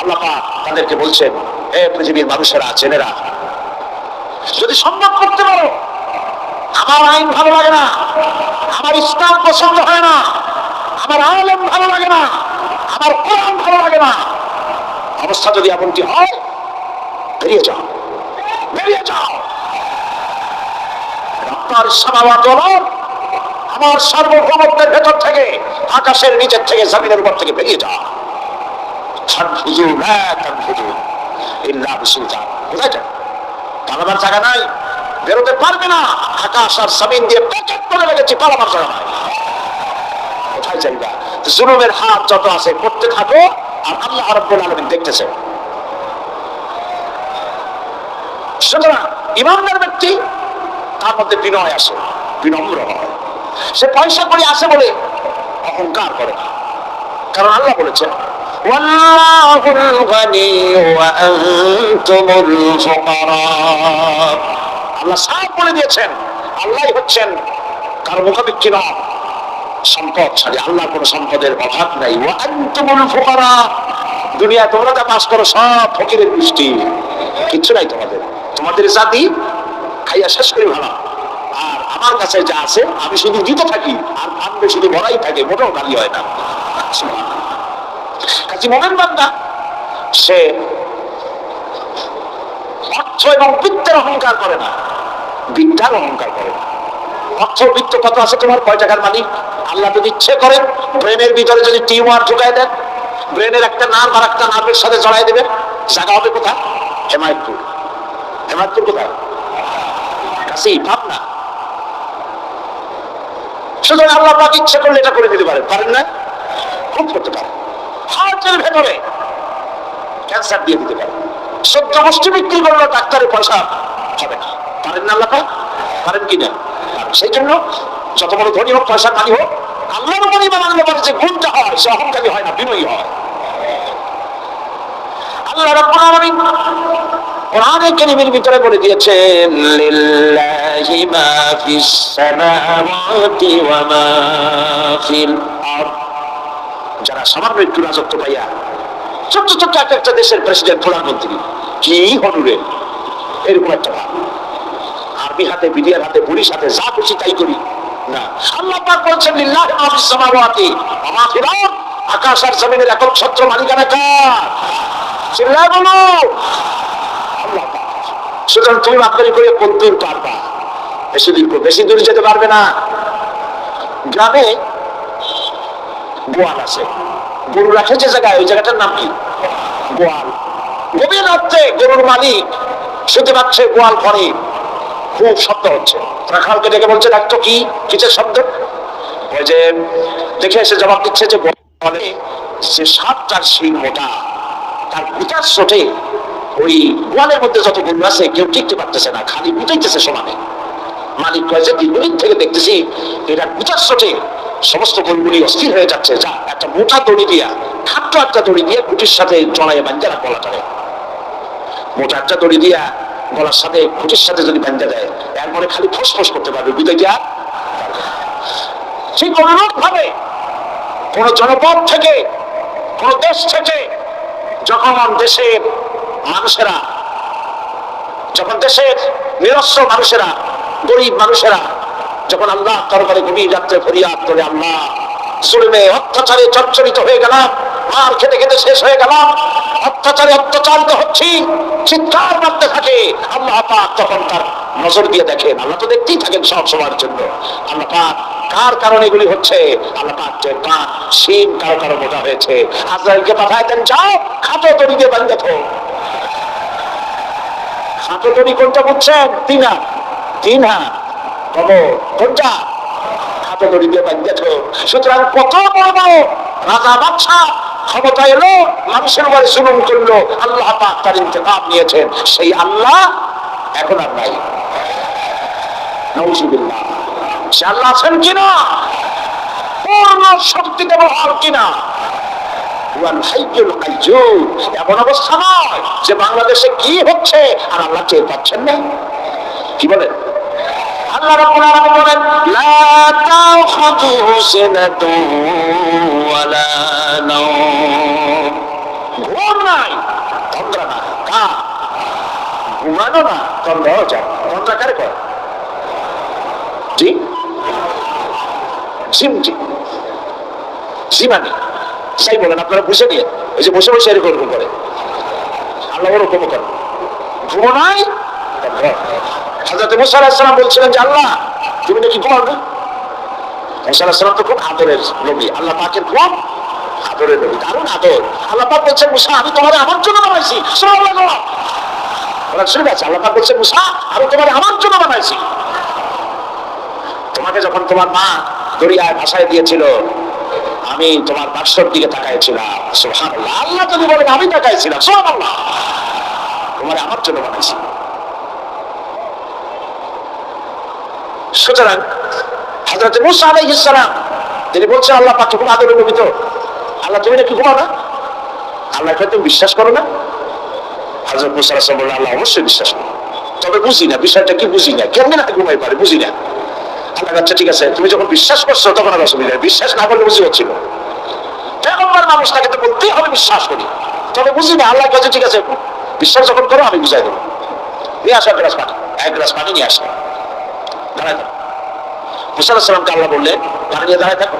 আল্লাহ তাদেরকে বলছেন হে পৃথিবীর মানুষেরা ছেলেরা যদি সম্ভব করতে পারো, আমার আইন ভালো লাগে না, আমার ইসলাম পছন্দ হয় না, আমার আলেম ভালো লাগে না, আমার কোরআন ভালো লাগে না, অবস্থা যদি এমনটি হয়, বেরিয়ে যাও বেরিয়ে যাও। আপনার সামাওয়াত আমার সার্বভৌমত্বের ভেতর থেকে, আকাশের নিচের থেকে, জমিনের উপর থেকে বেরিয়ে যাও। ফানফুজু লা তানফুজু ইল্লা পালাবার জায়গা নাই, বেরোতে পারবে না। আকাশ আর জমিন দিয়ে প্যাকেট করে রেখেছি, পালাবার জায়গা নাই। কোথায় যাইবা? জুলুমের হাত যত আছে, করতে থাকো, আর আল্লাহ রাব্বুল আলামিন দেখতেছে। সুতরাং, ইমানদার ব্যক্তি, তার মধ্যে বিনয় আসে, বিনম্র হয়। সে পয়সা করে আসে বলে অহংকার করে না। কারণ আল্লাহ বলেছেন والله الغني وأنتم الفقراء আল্লাহ সাফ বলে দিয়েছেন আল্লাহই হচ্ছেন কারো মুখাপেক্ষী নয় সম্পদশালী আল্লাহর কোনো সম্পদের অভাব নাই ও আন্তুমুল ফুকারা দুনিয়া তোমরা যা পাস করো সব ফকিরের দৃষ্টি কিচ্ছু নাই তোমাদের তোমাদের জাতি খাইয়া শেষ করি ভালো আর আমার কাছে যা আছে আমি শুধু দিতে থাকি আর ভাববে শুধু ভরাই থাকে মোটেও খালি হয় না কাজী মোমেন বান্দা, সে অর্থ এবং বৃত্তের অহংকার করে না। বিদ্যার অহংকার করে না। অর্থ বৃত্ত কত আছে তোমার? কয় টাকার মালিক? আল্লাহ যদি ইচ্ছে করেন, ব্রেনের ভিতরে যদি টিউমার ঢুকাই দেন, ব্রেনের একটা নার্ভ আর একটা নার্ভের সাথে জড়াই দেবে জায়গা হবে কোথায়? হেমায়তপুর। হেমায়তপুর কোথায়? কাছেই, ভাবনা। সুতরাং আল্লাহ পাক ইচ্ছে করলে এটা করে দিতে পারেন। পারেন না? খুব করতে পারেন। হার্টের ভেতরে ক্যান্সার দিয়ে দিতে পারেন সত্য গোষ্ঠী বিক্রি করলে ডাক্তারের পয়সা হবে না। পারেন না আল্লাহ পারেন কি না? সেই জন্য যত বড় ধনী হোক, পয়সা মানি হোক, আল্লাহর উপর ইমান আনলে পরে যে গুণটা হয়, সে অহংকারী হয় না, বিনয়ী হয়। আল্লাহ রাব্বুল আলামিন কোরআনে ভিতরে বলে দিয়েছেন, লিল্লাহি মা ফিস সামাওয়াতি ওয়া মা ফিল আরদ। যারা সামান্য একটু রাজত্ব পাইয়া ছোট্ট ছোট্ট একটা একটা দেশের প্রেসিডেন্ট প্রধানমন্ত্রী, কি হনুরে এরকম একটা ভাব। আরবি হাতে, বিডিআর হাতে পুলিশ হাতে যা খুশি তাই করি। না। আল্লাহ পাক বলছেন, লিল্লাহি মা ফিস সামাওয়াতি ওয়া মা আকাশ আর জমিনের একক ছত্র মালিকানা কার? চিল্লায় বলো। সুতরাং তুমি মাত্রারি করে কোন দূর পারবা? বেশি দূর বেশি দূর যেতে পারবে না। গ্রামে গোয়াল আছে। গরু রাখে যে জায়গায়, ওই জায়গাটার নাম কি? গোয়াল। গভীর রাত্রে গরুর মালিক শুনতে পাচ্ছে গোয়াল ঘরে খুব শব্দ হচ্ছে। রাখালকে ডেকে বলছে, ডাক্তার, কি? কিসের শব্দ? ওই যে দেখে এসে জবাব দিচ্ছে যে গোয়ালে যে সাতটার শিং মোটা। তার গুটার চোটে ওই গোয়ালের মধ্যে যত গরু আছে, কেউ টিকতে পারতেছে না, খালি গুটাইতেছে সমানে। মালিক কয় যে, দীর্ঘদিন থেকে দেখতেছি এটা গুটার চোটে সমস্ত গরুগুলি অস্থির হয়ে যাচ্ছে, যা একটা মোটা দড়ি দিয়া খাট্ট একটা দড়ি দিয়ে খুঁটির সাথে জড়াইয়ে বান্ধে গলা ধরে মোটা একটা দড়ি দিয়া গলার সাথে খুঁটির সাথে যদি বান্ধে দেয়, এরপরে খালি ফসফস করতে পারবে বুঝে গিয়া ঠিক অনুরূপ ভাবে কোন জনপদ থেকে, কোন দেশ থেকে যখন দেশের মানুষেরা, যখন দেশের নিরস্ত্র মানুষেরা, গরিব মানুষেরা যখন আল্লাহ তরবারে গভীর রাত্রে ফরিয়াদ করে আল্লাহ জুলমে অত্যাচারে চর্চরিত হয়ে গেলাম মার খেতে খেতে শেষ হয়ে গেলাম, অত্যাচারে অত্যাচারিত হচ্ছি, চিৎকার মারতে থাকে। আল্লাহ পাক তখন তার নজর দিয়ে দেখেন, আল্লাহ তো দেখতেই থাকেন সব সময়ের জন্য। আল্লাহ পাক কার কারণে এগুলি হচ্ছে? আল্লাহ পাক যে কার সিন কারও কারও মোটা হয়েছে। আজরাইলকে পাঠায় দেন, যাও, খাটো দড়ি দিয়ে বান্ধে থো খাটো দড়ি কোনটা বুঝছেন? তিন তিন কবর কোনটা সুতরাং কত রাজা বাদশা ক্ষমতা এলো, মানুষের উপরে জুলুম করল, আল্লাহ পাক তার নিয়েছেন। সেই আল্লাহ এখন আর নাই। নৌজুবিল্লাহ সে আল্লাহ আছেন কিনা? পূর্ণ শক্তিতে বহাল কিনা। এমন অবস্থা নয় যে বাংলাদেশে কি হচ্ছে আর আল্লাহ টের পাচ্ছেন না। কি বলেন? আল্লাহ রাব্বুল আলামিন বলেন, লা তাখুযুহু ওয়ালা নাওম। ঘুম নাই না, কা? ঘুমানো না জি? যাই বলেন, আপনারা বুঝে নিয়ে ওই যে বসে বসে এরকম করে। আল্লাহ ওরকম করে। ঘুমো নাই হাজরত মুসা আলাহিসাল্লাম বলছিলেন যে, আল্লাহ, তুমি নাকি ঘুমাও না? মুসা আলাহিসাল্লাম তো খুব আদরের নবী, আল্লাহ পাকের খুব আদরের নবী, দারুণ আদর। আল্লাহ পাক বলছেন, মুসা, আমি তোমার আমার জন্য বানাইছি ওরা শুনে আছে আল্লাহ পাক বলছেন, মুসা, আমি তোমার আমার জন্য বানাইছি। তোমাকে যখন তোমার মা দরিয়ায় ভাসায় দিয়েছিল, আমি তোমার বাক্সর দিকে তাকাইছিলাম। সুবহানাল্লাহ, আল্লাহ যদি বলেন, আমি তাকাইছিলাম, সুবহানাল্লাহ, তোমার আমার জন্য বানাইছি। সুতরাং হযরত মুসা আলাইহিস সালাম, তিনি বলছেন, আল্লাহ পাক খুব আদরের নবী তো আল্লাহ তুমি নাকি ঘুমাও না? আল্লাহ তুমি বিশ্বাস করো না? হযরত মুসা বললেন, আল্লাহ অবশ্যই বিশ্বাস করি। তবে বুঝি না, বিষয়টা কি বুঝি না? কেমনে না ঘুমাই পারে? বুঝি না। আল্লাহ আচ্ছা ঠিক আছে, তুমি যখন বিশ্বাস করছ, তখন আর অসুবিধা। বিশ্বাস না করলে বুঝি হচ্ছিল। পেগম্বর মানুষ তাকে তো বলতেই হবে বিশ্বাস করি। তবে বুঝি না, আল্লাহ কাছে ঠিক আছে, বিশ্বাস যখন করো, আমি বুঝাই দেবো। নিয়ে আসো এক গ্লাস পানি। এক গ্লাস পানি নিয়ে আসো। দাঁড়ায় থাকো। আল্লাহ পানি নিয়ে দাঁড়ায় থাকো।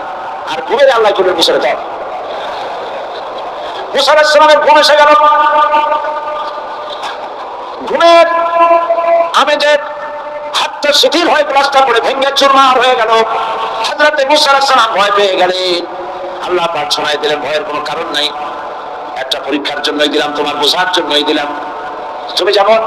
আর ঘুমের আল্লাহ করলেন মুসারে দাও। ঘুম এসে গেল। ঘুমের হাতটা শিথিল হয়ে প্লাস্টার করে হয়ে গেল। হাজরাতে ভয় পেয়ে গেলেন। আল্লাহ পাক শোনাই দিলেন, ভয়ের কোনো কারণ নাই। একটা পরীক্ষার জন্যই দিলাম, তোমার বোঝার জন্যই দিলাম। তুমি যেমন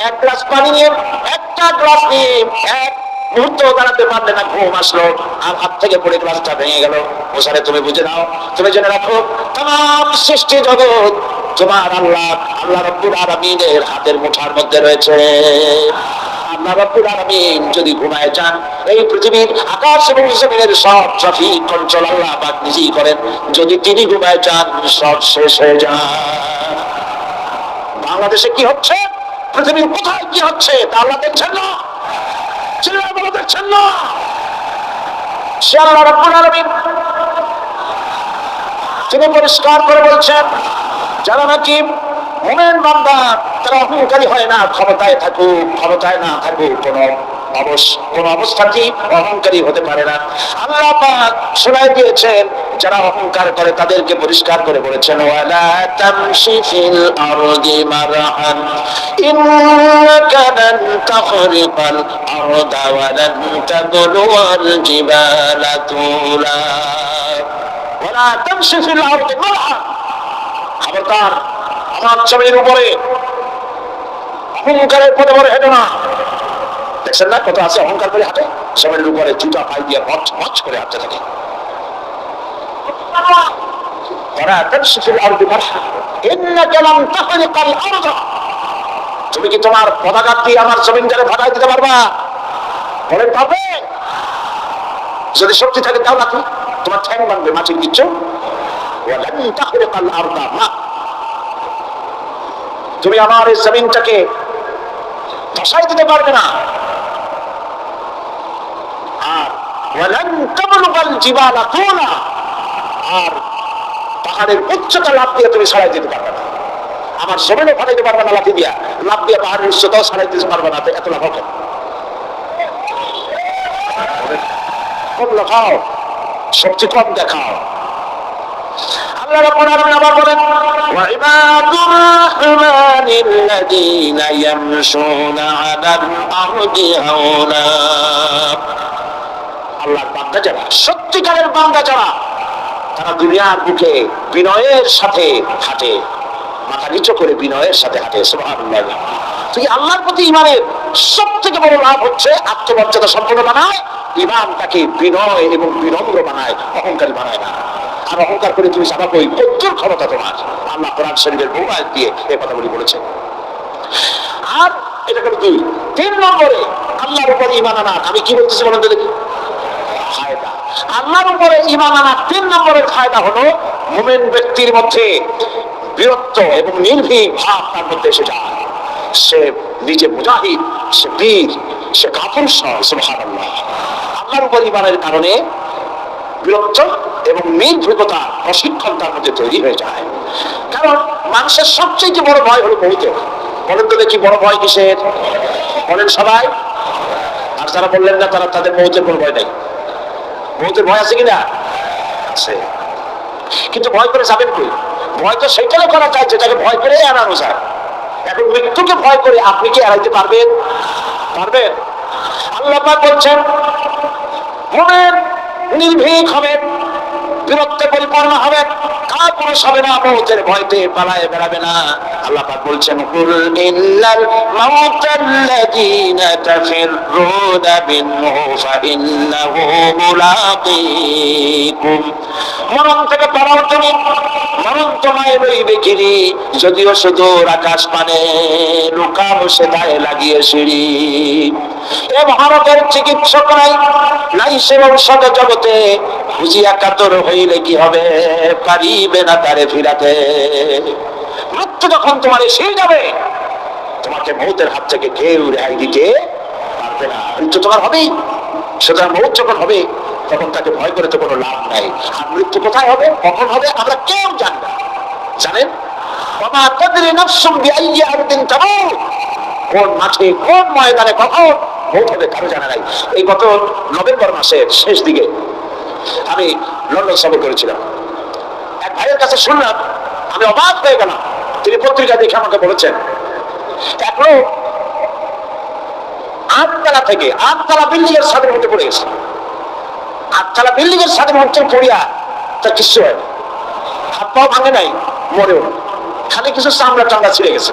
এক গ্লাস পানি নিয়ে, একটা গ্লাস নিয়ে, এক মুহূর্ত দাঁড়াতে পারলে না, ঘুম আসলো, আর হাত থেকে পড়ে গ্লাসটা ভেঙে গেল। ওসারে তুমি বুঝে নাও, তুমি জেনে রাখো, তাম সৃষ্টি জগৎ, তোমার আল্লাহ আল্লাহ রব্বুল আলামিনের হাতের মুঠার মধ্যে রয়েছে। আল্লাহ রব্বুল যদি ঘুমায় যান, এই পৃথিবীর আকাশ এবং জমিনের সব ট্রাফিক কন্ট্রোল আল্লাহ পাক নিজেই করেন। যদি তিনি ঘুমায় যান, সব শেষ হয়ে যান বাংলাদেশে কি হচ্ছে? পৃথিবীর কোথায় কি হচ্ছে? তা আল্লাহ দেখছেন না। তিনি পরিষ্কার করে বলছেন, যারা নাকি মোমেন বান্দা, তারা অহংকারী হয় না, ক্ষমতায় থাকুক, ক্ষমতায় না থাকুক কোন। অবস- কোন অবস্থাতেই অহংকারী হতে পারে না। আল্লাহ শোনায় দিয়েছেন, যারা অহংকার করে তাদেরকে পরিষ্কার করে বলেছেন, ওয়ালা তামশি ফিল আরদি মারহান, ইন্নাকা লান তাখরিকাল আরদা ওয়া লান তাবলুয়াল উপরে। অহংকারের পদে পরে হেঁটে না দেখছেন না? কত আছে? অহংকার করে হাঁটে। জমির উপরে জুতা পাই দিয়ে মচ মচ করে হাঁটতে থাকে। তুমি কি তোমার পতাকা দিয়ে আমার জমিনটারে ভাগাই দিতে পারবা? যদি শক্তি থাকে তাও নাকি তোমার ঠ্যাং তুমি আমার এই জমিনটাকে ধসাই দিতে পারবে না আর ওয়ালান আর পাহাড়ের উচ্চতা লাভ দিয়ে তুমি সরাই দিতে পারবে না। আমার জমিনে ফাটাইতে পারবে না লাঠি দিয়া। লাভ দিয়ে পাহাড়ের উচ্চতাও সরাই দিতে পারবে না এত লাভ হবে। সবচেয়ে কম দেখাও। আল্লাহ আবার বলেন, ওয়া ইবাদুর রাহমানিল্লাযীনা ইয়ামশুনা আলাল আরদি হাওলা। আল্লাহর বান্দা যারা, সত্যিকারের বান্দা যারা, তারা দুনিয়ার বুকে বিনয়ের সাথে হাঁটে, মাথা নিচু করে বিনয়ের সাথে হাঁটে তুই আল্লাহর প্রতি ইমানের সব থেকে বড় লাভ হচ্ছে আত্মমর্যাদা সম্পন্ন বানায় ইমান তাকে বিনয় এবং বিনম্র বানায়, অহংকারী বানায় না। আর অহংকার করে তুমি চাপা কই? প্রচুর ক্ষমতা তোমার। আল্লাহ কোরআন শরীফের বহু আয়াত দিয়ে এ কথাগুলি বলেছে আর এটা গেল দুই। তিন নম্বরে আল্লাহর উপর ইমান আনা। আমি কি বলতেছি বলেন ফায়দা আল্লাহর উপরে ইমান আনা তিন নম্বরের ফায়দা হলো মোমেন ব্যক্তির মধ্যে বীরত্ব এবং নির্ভীক ভাব তার মধ্যে এসে যায়। সে নিজে মুজাহিদ, সে বীর, সে নয় সুবহানাল্লাহ। আল্লাহর উপর ইমানের কারণে বীরত্ব এবং নির্ভীকতা, প্রশিক্ষণ তার মধ্যে তৈরি হয়ে যায়। কারণ মানুষের সবচেয়ে বড় ভয় হলো মৌতের বলেন তো দেখি বড় ভয় কিসের? বলেন সবাই। আর যারা বললেন না তারা তাদের মৌতের কোনো ভয় নেই। মৌতের ভয় আছে কিনা? আছে। কিন্তু ভয় করে যাবেন কই? ভয় তো সেটাও করা যায় যেটাকে ভয় করে এড়ানো যায়। এখন মৃত্যুকে ভয় করে আপনি কি এড়াইতে পারবেন? পারবেন? আল্লাহ বলছেন, মনের নির্ভীক হবেন, বীরত্বে পরিপূর্ণ হবেন, কাপুরুষ হবে না, মৌতের ভয়তে পালায় বেড়াবে না। আল্লাহ বলছেন কুল ইন্নাল মাউতাল্লাযীনা তাফিররুনা মিনহু ফাইন্নাহু মরণ থেকে পালাও তুমি মরণ তোমায় লইবে কিরি যদিও সুদূর আকাশ পানে লুকাও সে দায়ে লাগিয়ে সিঁড়ি। এ ভারতের চিকিৎসক নাই নাই সে ঔষধ জগতে, বুঝিয়া কাতর হইলে কি হবে? পারিবে না তারে ফিরাতে। মৃত্যু যখন তোমার এসে যাবে, তোমাকে মৌতের হাত থেকে কেউ রেহাই দিতে পারবে না। মৃত্যু তোমার হবেই। সুতরাং মৌত যখন হবে, তখন তাকে ভয় করে তো কোনো লাভ নাই। আর মৃত্যু কোথায় হবে? কখন হবে? আমরা কেউ জানি না। জানেন? বাবা কোন ময়দানে কখন জানা নাই। এই নভেম্বর মাসের আমি করেছিলাম। এক ভাইয়ের কাছে শুনলাম, আমি অবাক হয়ে গেলাম। তিনি পত্রিকা দেখে আমাকে বলেছেন আটতলা থেকে আটতলা বিল্ডিং এর ছাদের মধ্যে পড়ে গেছে। আটতলা বিল্ডিং এর ছাদের মধ্যে পড়িয়া তার কিছু হয় হাত পাও ভাঙে নাই, মরেও খালি কিছু চামড়া টামড়া ছিঁড়ে গেছে।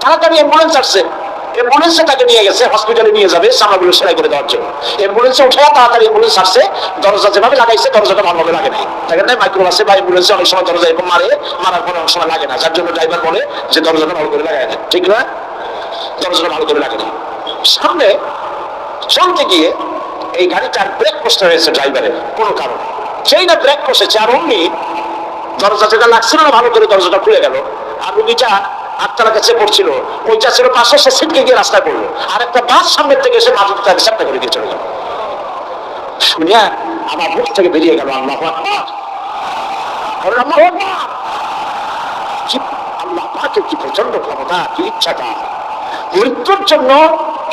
তাড়াতাড়ি অ্যাম্বুলেন্স আসছে। অ্যাম্বুলেন্সে তাকে নিয়ে গেছে হসপিটালে নিয়ে যাবে চামড়াগুলো সেলাই করে দেওয়ার জন্য। অ্যাম্বুলেন্সে উঠে তাড়াতাড়ি অ্যাম্বুলেন্স আসছে, দরজা যেভাবে লাগাইছে, দরজাটা ভালোভাবে লাগে নাই। দেখেন না মাইক্রো আছে বা অ্যাম্বুলেন্সে অনেক সময় দরজা এরকম মারে, মারার পরে অনেক সময় লাগে না। যার জন্য ড্রাইভার বলে যে দরজাটা ভালো করে লাগায় না ঠিক না? দরজাটা ভালো করে লাগে না। সামনে চলতে গিয়ে এই গাড়িটার ব্রেক কষতে হয়েছে ড্রাইভারের কোনো কারণে। সেই না ব্রেক কষেছে আর অমনি দরজা যেটা লাগছিল না, ভালো করে দরজাটা খুলে গেল। আর রুগীটা আটটার কাছে পড়ছিল। ওইটা ছিল পাশে সে ছিটকে গিয়ে রাস্তায় পড়ল। আর একটা বাস সামনের থেকে এসে মাথা তাকে সামনে করে দিয়ে চলে গেল। শুনিয়া আমার মুখ থেকে বেরিয়ে গেল, আল্লাহ আল্লাহু আকবার। কি প্রচণ্ড ক্ষমতা, কি ইচ্ছাটা। মৃত্যুর জন্য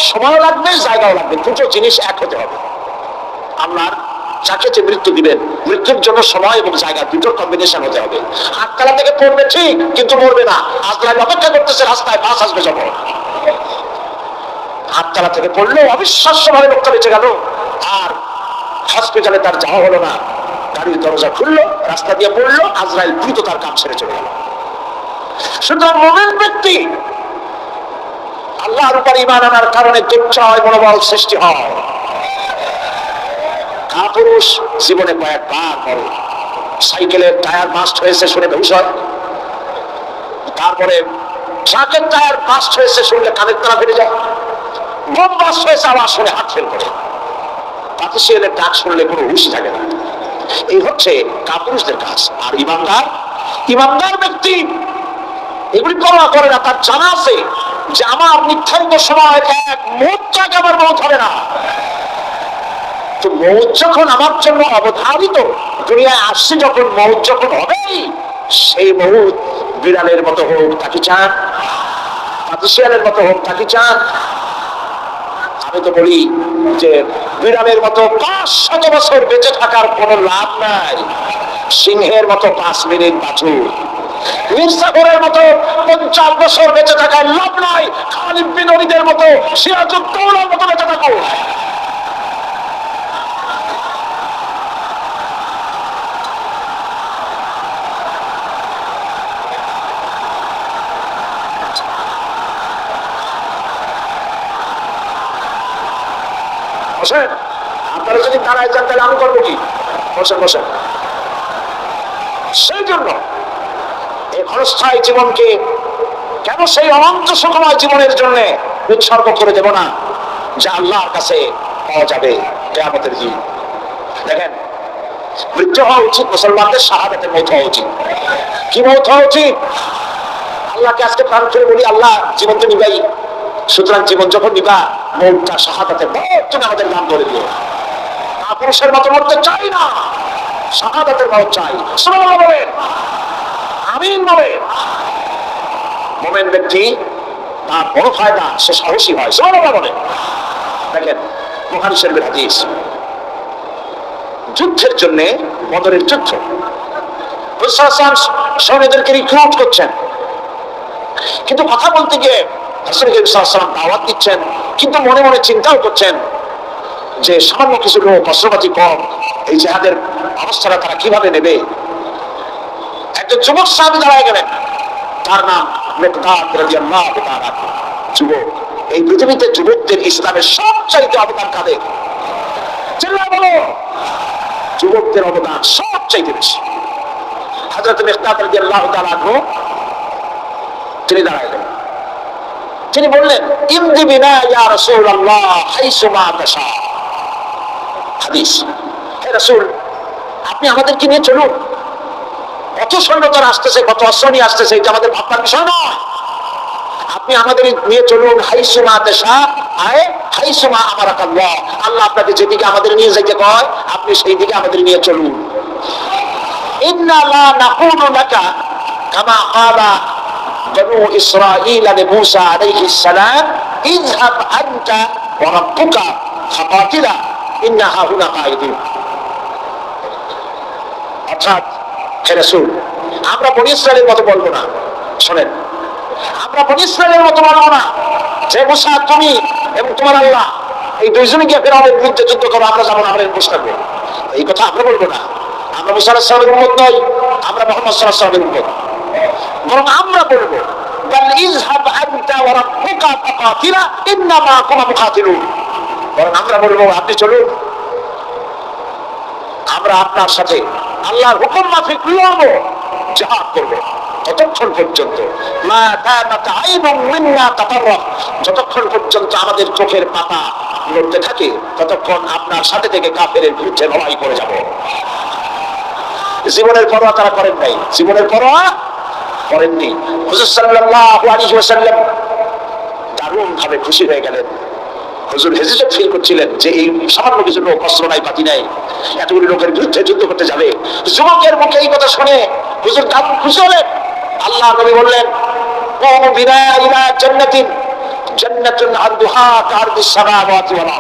সময় লাগবে, জায়গাও লাগবে। দুটো জিনিস এক হতে হবে। আপনার যাকে যে মৃত্যু দিবেন, মৃত্যুর জন্য সময় এবং জায়গা দুটোর কম্বিনেশন হতে হবে। আটতলা থেকে পড়বে ঠিক, কিন্তু মরবে না। আজরাইল অপেক্ষা করতেছে, রাস্তায় বাস আসবে যখন। আটতলা থেকে পড়ল অবিশ্বাস্য ভাবে লোকটা বেঁচে গেল। আর হসপিটালে তার যাওয়া হলো না। গাড়ির দরজা খুললো, রাস্তা দিয়ে পড়ল, আজরাইল দ্রুত তার কাম ছেড়ে চলে গেল। সুতরাং মোমেন ব্যক্তি, আল্লাহর উপর ইমান আনার কারণে দুঃচয় মনোবল সৃষ্টি হয়। কাপুরুষ জীবনে কয়েকবার মরে সাইকেলের টায়ার বাস্ট হয়েছে শুনে বেহুশ হয় তারপরে ট্রাকের টায়ার বাস্ট হয়েছে শুনলে কানের তারা ফেটে যায়। বোম বাস্ট হয়েছে, আবার শুনে হাত ফেল করে। তাতে সে ডাক শুনলে কোনো হুশ থাকে না। এই হচ্ছে কাপুরুষদের কাজ। আর ইমানদার ইমানদার ব্যক্তি এগুলি পরোয়া করে না, তার জানা আছে যে আমার নির্ধারিত সময় এক মুহূর্তকে আমার মত হবে না। তো মৌত যখন আমার জন্য অবধারিত, দুনিয়ায় আসছে যখন মৌত যখন হবেই, সেই মৌত বিড়ালের মতো হোক, তাকে চান। পাতিশিয়ালের মতো হোক, তাকে চান। আমি তো বলি যে বিড়ালের মতো পাঁচ শত বছর বেঁচে থাকার কোনো লাভ নাই। সিংহের মতো পাঁচ মিনিট বাঁচুন। মির্জাফরের মতো পঞ্চাশ বছর বেঁচে থাকার লাভ নাই। খালিদ বিনরীদের মতো সিরাজুদ্দৌলার মতো বেঁচে থাকো বসেন। আপনারা যদি দাঁড়ায় যান, তাহলে আমি করব কি? বসেন বসেন। সেই জন্য এই ক্ষণস্থায়ী জীবনকে কেন সেই অনন্ত সুখময় জীবনের জন্য উৎসর্গ করে দেব না? যা আল্লাহর কাছে পাওয়া যাবে কেয়ামতের দিন। দেখেন মৃত্যু হওয়া উচিত, মুসলমানদের শাহাদাতের মৌত হওয়া উচিত। কি মৌত হওয়া উচিত? আল্লাহকে আজকে প্রাণ করে বলি, আল্লাহ জীবন তো নিবাই। সুতরাং জীবন যখন নিবা। মৌতটা শাহাদাতের মৌত তুমি আমাদের নাম ধরে দিও। পুরুষের মতো মরতে চাই না, শাহাদাতের মত চাই। সুবহানাল্লাহ বলেন। আমিন বলেন। মোমেন ব্যক্তি তার বড় ফায়দা, সে সাহসী হয়। সুবহানাল্লাহ বলেন। দেখেন, বুখারী শরীফের হাদিস। যুদ্ধের জন্য বদরের যুদ্ধ। সৈন্যদেরকে রিক্রুট করছেন। কিন্তু কথা বলতে গিয়ে হাসান দাওয়াত দিচ্ছেন, কিন্তু মনে মনে চিন্তাও করছেন যে সামান্য কিছু লোক অস্ত্রপাতি কম এই জেহাদের অবস্থাটা তারা কীভাবে নেবে? একজন যুবক সাহাবি দাঁড়ায় গেলেন, তার নাম যুবক, এই পৃথিবীতে যুবকদের ইসলামের সবচাইতে অবদান কাদের? বলো, যুবকদের অবদান সবচাইতে বেশি। তাআলা আনহু, তিনি দাঁড়াইলেন তিনি বললেন ইমদি বিনা ইয়া আপনি আমাদেরকে নিয়ে চলুন। কত সৈন্যতার আসতেছে, কত অস্ত্র আসতেছে, এটা আমাদের ভাবনার বিষয় নয়। আপনি আমাদের নিয়ে চলুন হাইসুমা দেশা আয় হাইসুমা আমার আল্লাহ আল্লাহ আপনাকে যেদিকে আমাদের নিয়ে যাইতে কয়, আপনি সেই দিকে আমাদের নিয়ে চলুন। ইন্না লা নাকুলু লাকা, কামা ক্বালা বনু ইসরাঈল লিমূসা আলাইহিস সালাম ইযহাব আনতা ওয়া রাব্বুকা ফাকাতিলা ইন্না হাহুনা কায়িদুন অর্থাৎ, হে রাসূল, আমরা বনি ইসরায়েলের মতো বলব না। শোনেন, আমরা বনি ইসরায়েলের মতো বলব না যে মুসা, তুমি এবং তোমার আল্লাহ, এই দুইজনে গিয়ে ফেরাউনের বিরুদ্ধে যুদ্ধ করো, আমরা যাব না, আমরা বসে থাকব এই কথা আমরা বলব না। আমরা মুসা আলাহিসামের উন্মত নই, আমরা মোহাম্মদ সাল্লাহ সাল্লামের উন্মত বরং আমরা বলব যতক্ষণ পর্যন্ত। আমাদের চোখের পাতা নড়তে থাকে, ততক্ষণ আপনার সাথে থেকে কাফের বিরুদ্ধে লড়াই করে যাব। জীবনের পরোয়া তারা করেন নাই। জীবনের পরোয়া করেননি। হুজুর সাল্লাল্লাহু আলাইহি ওয়াসাল্লাম দারুণ ভাবে খুশি হয়ে গেলেন। হুজুর হেজিটেট ফিল করছিলেন যে এই সামান্য কিছু লোক, অস্ত্র নাই পাতি নাই, এতগুলি লোকের বিরুদ্ধে যুদ্ধ করতে যাবে। যুবকের মুখে এই কথা শুনে হুজুর দারুণ খুশি হলেন। আল্লাহ নবী বললেন, ও বিনা ইলা জান্নাতিন, জান্নাতুন আরদুহা কারদিস সামাওয়াতি ওয়াল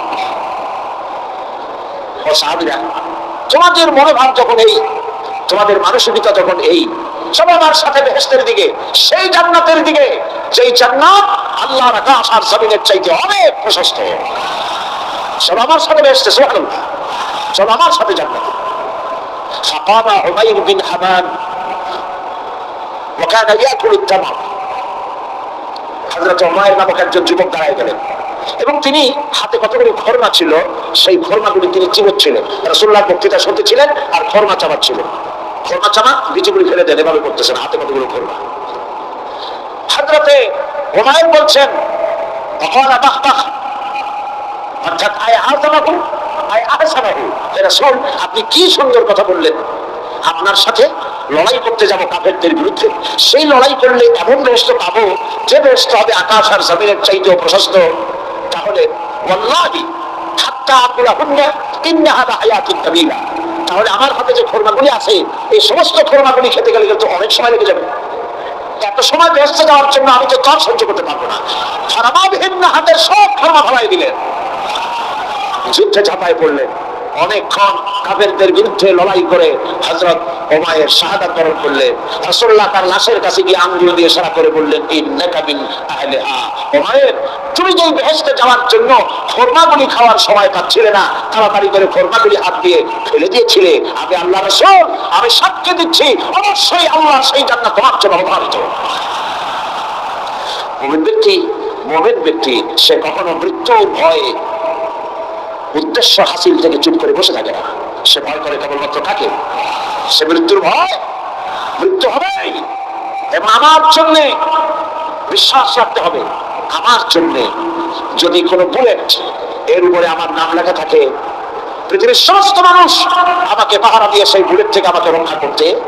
তোমাদের মনোভাব যখন এই, তোমাদের মানসিকতা যখন এই সব আমার সাথে বেহেস্তের দিকে সেই জান্নাতের দিকে যেই জান্নাত আল্লাহর আকাশ আর জমিনের চাইতে অনেক প্রশস্ত সব আমার সাথে বেহেস্তে সুবহানাল্লাহ সব আমার সাথে জান্নাত فقام عمير بن حمام وكان ياكل التمر হযরত উমাইর নামক একজন যুবক দাঁড়ায় গেলেন এবং তিনি হাতে কতগুলি খরমা ছিল সেই খরমাগুলি তিনি চিবোচ্ছিলেন রাসূলুল্লাহ বক্তৃতা শুনতেছিলেন আর খরমা চাবাচ্ছিলেন খরমা চামা বিচিগুলি ফেলে দেন, এভাবে করতেছেন হাতে কতগুলো খরমা হাজরতে বলছেন অর্থাৎ, আয় আয় আপনি কি সুন্দর কথা বললেন। আপনার সাথে লড়াই করতে যাব কাফেরদের বিরুদ্ধে। সেই লড়াই করলে এমন ব্যস্ত পাবো যে ব্যস্ত হবে আকাশ আর জমিনের চাইতেও প্রশস্ত। তাহলে, ওয়াল্লাহি, হাত্তা আকুলা হুন্না ইন্না হাদা হায়াতুন তাবিলা তাহলে আমার হাতে যে খোরমাগুলি আছে, এই সমস্ত খোরমাগুলি খেতে গেলে কিন্তু অনেক সময় লেগে যাবে। এত সময় ব্যস্ত যাওয়ার জন্য আমি তো তার সহ্য করতে পারব না। খরমাবিহীন হাতের সব খরমা ফলাই দিলেন। যুদ্ধে ঝাঁপায় পড়লেন। অনেকক্ষণ কাফেরদের বিরুদ্ধে লড়াই করে হজরত ওমায়ের শাহাদাত বরণ করলেন। রাসূলুল্লাহ তার লাশের কাছে গিয়ে আঙ্গুল দিয়ে সারা করে বললেন, ইন্নাকা মিন আহলিহা ওমায়ের, তুমি যেই বেহেশতে যাওয়ার জন্য খরমাগুলি খাওয়ার সময় পাচ্ছিলে না, তাড়াতাড়ি করে খরমাগুলি হাত দিয়ে ফেলে দিয়েছিলে। আমি আল্লাহ রাসূল, আমি সাক্ষ্য দিচ্ছি, অবশ্যই আল্লাহ সেই জান্নাত তোমার জন্য অবধারিত। মুমিন ব্যক্তি মুমিন ব্যক্তি, সে কখনো মৃত্যুর ভয়ে উদ্দেশ্য হাসিল থেকে চুপ করে বসে থাকে না। সে ভয় করে কেবলমাত্র থাকে। সে মৃত্যুর ভয়। মৃত্যু হবেই। এবং আমার জন্য বিশ্বাস রাখতে হবে। আমার জন্য যদি কোনো বুলেট এর উপরে আমার নাম লেখা থাকে, পৃথিবীর সমস্ত মানুষ আমাকে পাহারা দিয়ে সেই বুলেট থেকে আমাকে রক্ষা করতে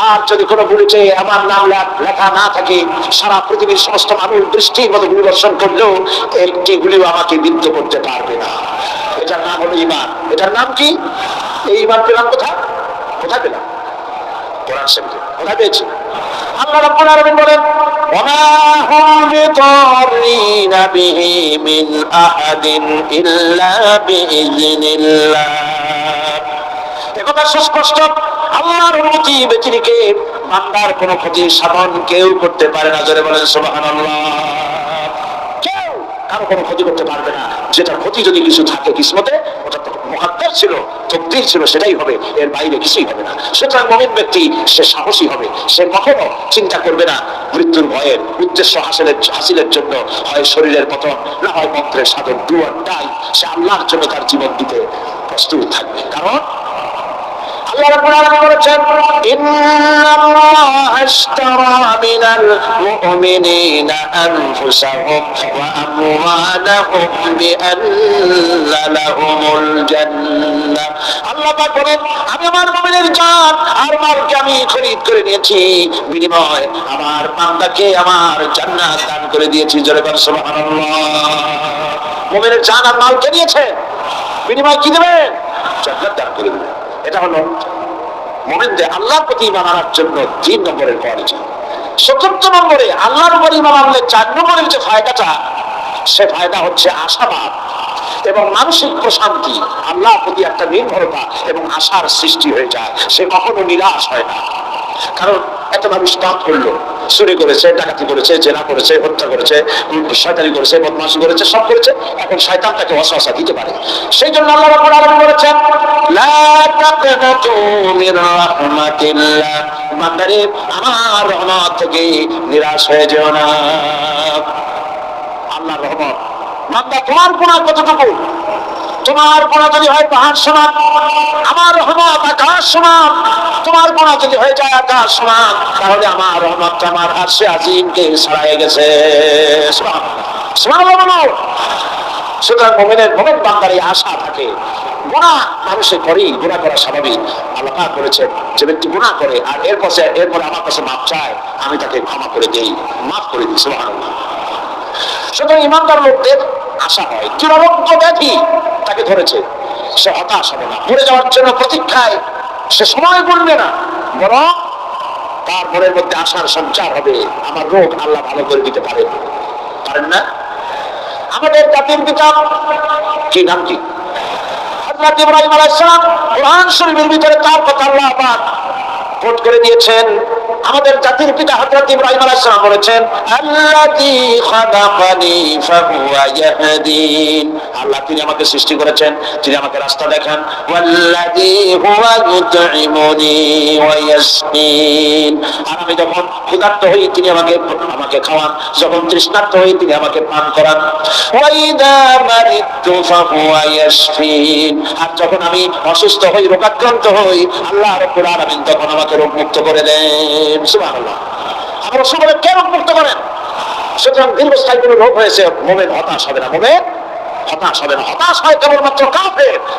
আর যদি কোনো বুলেটে আমার নাম লেখা না থাকে, সারা পৃথিবীর সমস্ত মানুষ দৃষ্টির মতো গুলি বর্ষণ করলেও একটি গুলিও আমাকে বিদ্ধ করতে পারবে না। এটার নাম হলো ইমান। এটার নাম কি? এই ইমান পেলাম কোথায়? কোথায় পেলাম? আল্লাহ বলেন একথা সুস্পষ্ট। আল্লাহর অনুমতি ব্যতিরিকে বান্দার কোনো ক্ষতি সাধন কেউ করতে পারে না, জোরে বলেন কেউ কারও কোনো ক্ষতি করতে পারবে না। ক্ষতি যদি কিছু থাকে ছিল ছিল, সেটাই হবে। এর বাইরে কিছুই হবে না। সুতরাং মমিন ব্যক্তি, সে সাহসী হবে। সে কখনো চিন্তা করবে না মৃত্যুর ভয়ের উদ্দেশ্য হাসিলের হাসিলের জন্য। হয় শরীরের পতন, না হয় মন্ত্রের সাধন। ডুয়ার ডাই সে আল্লাহর জন্য তার জীবন দিতে প্রস্তুত থাকবে। কারণ আল্লাহ রাব্বুল আল্লাহ আমি আমার মুমিনের জান আর মালকে আমি খরিদ করে নিয়েছি। বিনিময় আমার বান্দাকে আমার জান্নাত দান করে দিয়েছি। জোরে বল সুবহানাল্লাহ। মুমিনের জান মালকে নিয়েছে। বিনিময় কি দেবেন? জান্নাত দান করে দেবেন। এটা হলো মোমেনদের আল্লাহর প্রতি ইমান আনার জন্য তিন নম্বরের পরিচয় চতুর্থ নম্বরে আল্লাহর উপর ইমান আনলে চার নম্বরের যে ফায়দাটা, সে ফায়দা হচ্ছে আশাবাদ এবং মানসিক প্রশান্তি। আল্লাহর প্রতি একটা নির্ভরতা এবং আশার সৃষ্টি হয়ে যায়। সে কখনো নিরাশ হয় না। কারণ এত মানুষ পাপ করল। চুরি করেছে, ডাকাতি করেছে, জেনা করেছে, হত্যা করেছে শয়তানি করেছে, বদমাশি করেছে, সব করেছে। এখন শয়তান তাকে অসহসা দিতে পারে। সেই জন্য আল্লাহ রাব্বুল আলামিন বলেছেন, লা তাকনাতু মির রাহমাতিল্লাহ। বান্দারে আমার রহমত থেকে নিরাশ হয়ে যেও না। আল্লাহর রহমত বান্দা, তোমার গুনাহ কতটুকু তোমার গোনা যদি হয় পাহাড় সমান। আমার রহমত আকাশ সমান। তোমার গোনা যদি হয়ে যায়, আকাশ সমান। তাহলে আমার রহমত আমার আরশে আজিমকে ছাড়াই গেছে। সুতরাং মোমেনের মোমেন বান্দার এই আশা থাকে। গুণা মানুষের করেই গুণা করা স্বাভাবিক। আল্লাহ পাক বলেছেন, যে ব্যক্তি গুণা করে আর এরপর সে এরপর আমার কাছে মাপ চায়, আমি তাকে ক্ষমা করে দেই। মাফ করে দিই, সুবহানাল্লাহ। সুতরাং ইমানদার লোকদের আশা হয় দুরারোগ্য ব্যাধি তাকে ধরেছে। সে হতাশ হবে না, মরে যাওয়ার জন্য প্রতীক্ষায় সে সময় করবে না, বরং তার মনের মধ্যে আশার সঞ্চার হবে। আমার রোগ আল্লাহ ভালো করে দিতে পারে। পারেন না? আমাদের জাতির পিতা কি নাম কি? হযরত ইব্রাহিম আলাইহিস সালাম কোরআন শরীফের ভিতরে তার কথা আল্লাহ কোট করে দিয়েছেন। আমাদের জাতির পিতা হযরত ইব্রাহিম আলাইহিস সালাম বলেছেন, আল্লাযী খালাকানি ফাহুয়া ইয়াহদিন। আল্লাহ তিনি আমাকে সৃষ্টি করেছেন, তিনি আমাকে রাস্তা দেখান, ওয়াল্লাযী হুয়া ইউতঈমুনি ওয়া ইয়াসকিন। আর আমি যখন ক্ষুধার্ত হই, তিনি আমাকে আমাকে খাওয়ান। যখন তৃষ্ণার্ত হই, তিনি আমাকে পান করান। ওয়াইদা মারিতু ফাহুয়া ইয়াশফিন আর যখন আমি অসুস্থ হই, রোগাক্রান্ত হই, আল্লাহ রাব্বুল আলামিন তখন আমাকে রোগ মুক্ত করে দেন। রোগ হয়েছে হতাশ হবে না হতাশ হবে না। হতাশ হয়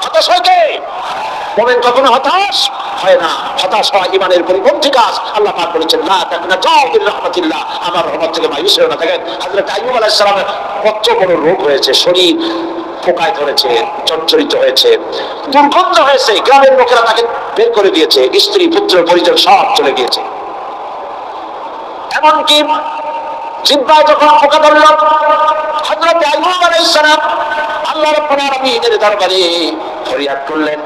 হতাশ হয় কে? হতাশ হয় না, হতাশ বিল আমার থেকে হয়ে বড় রোগ হয়েছে, শরীর পোকায় ধরেছে চঞ্চরিত হয়েছে, দুর্গন্ধ হয়েছে, গ্রামের লোকেরা তাকে বের করে দিয়েছে, স্ত্রী, পুত্র, পরিজন সব চলে গিয়েছে। এমনকি জিব্বায় যখন পোকা ধরল হজরত আইব আলাইহিস সালাম আল্লাহ আমি আলামিনের দরবারে ফরিয়াদ করলেন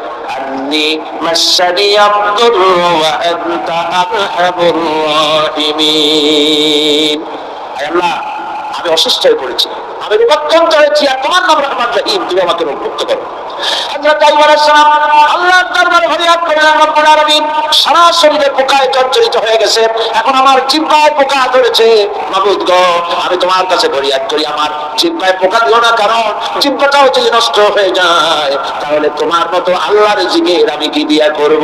আল্লাহ আমি অসুস্থ হয়ে পড়েছি। আমি রূপান্তরিত হয়েছি আর তোমার নাম রহমান রহিম, তুমি আমাকে মুক্ত করো। সারা শরীরে হয়ে গেছে। এখন আমার পোকা ধরেছে। আমি তোমার কাছে ফরিয়াদ করি। আমার জিহ্বায় পোকা দিও না, কারণ জিহ্বাটাও যদি নষ্ট হয়ে যায়, তাহলে তোমার মতো আল্লাহর জিগের আমি কি দিয়া করব?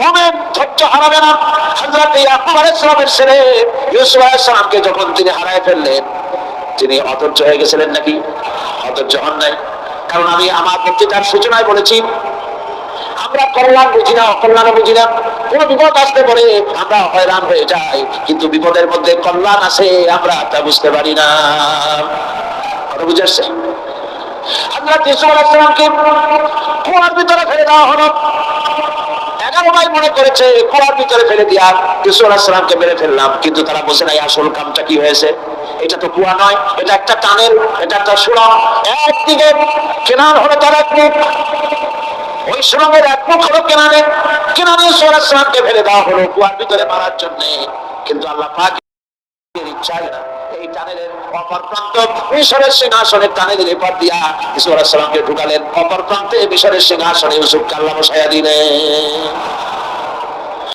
মোমেন ধৈর্য হারাবে না। হযরত ইয়াকুব আলাইহিস সালামের ছেলে ইউসুফ আলাইহিস যখন তিনি হারায় ফেললেন, তিনি অধৈর্য হয়ে গেছিলেন নাকি? অধৈর্য হন নাই। কারণ আমি আমার বক্তৃতার সূচনায় বলেছি, আমরা কল্যাণ বুঝি না অকল্যাণ বুঝি না। কোন বিপদ আসতে পারে আমরা হয়রান হয়ে যাই। কিন্তু বিপদের মধ্যে কল্যাণ আছে, আমরা তা বুঝতে পারি না। কথা বুঝে আসছে? হযরত ইউসুফ আলাইহিস সালামকে কুয়ার ভিতরে ফেলে দেওয়া হলো। এগারো মনে করেছে, কুয়ার ভিতরে ফেলে দিয়া ইউসুফ আলাইহিস সালামকে মেরে ফেললাম। কিন্তু তারা বোঝে নাই আসল কামটা কি হয়েছে। এটা তো কুয়া নয়, এটা একটা টানেল, এটা একটা সুড়ঙ্গ। একদিকে কেনার হলো তার এক মুখ ওই মুখ হলো কেনানে। ইউসুফ আলাইহিস সালামকে ফেলে দেওয়া হলো কুয়ার ভিতরে মারার জন্য। কিন্তু আল্লাহ পাক ইচ্ছায় না এই টানেলের অপর প্রান্ত মিশরের সিংহাসনের দিলে পর দিয়া ইসুর ঢুকালেন। অপর প্রান্তে মিশরের সিংহাসনে ইউসুফকে আল্লাহ বসাইয়া দিলেন।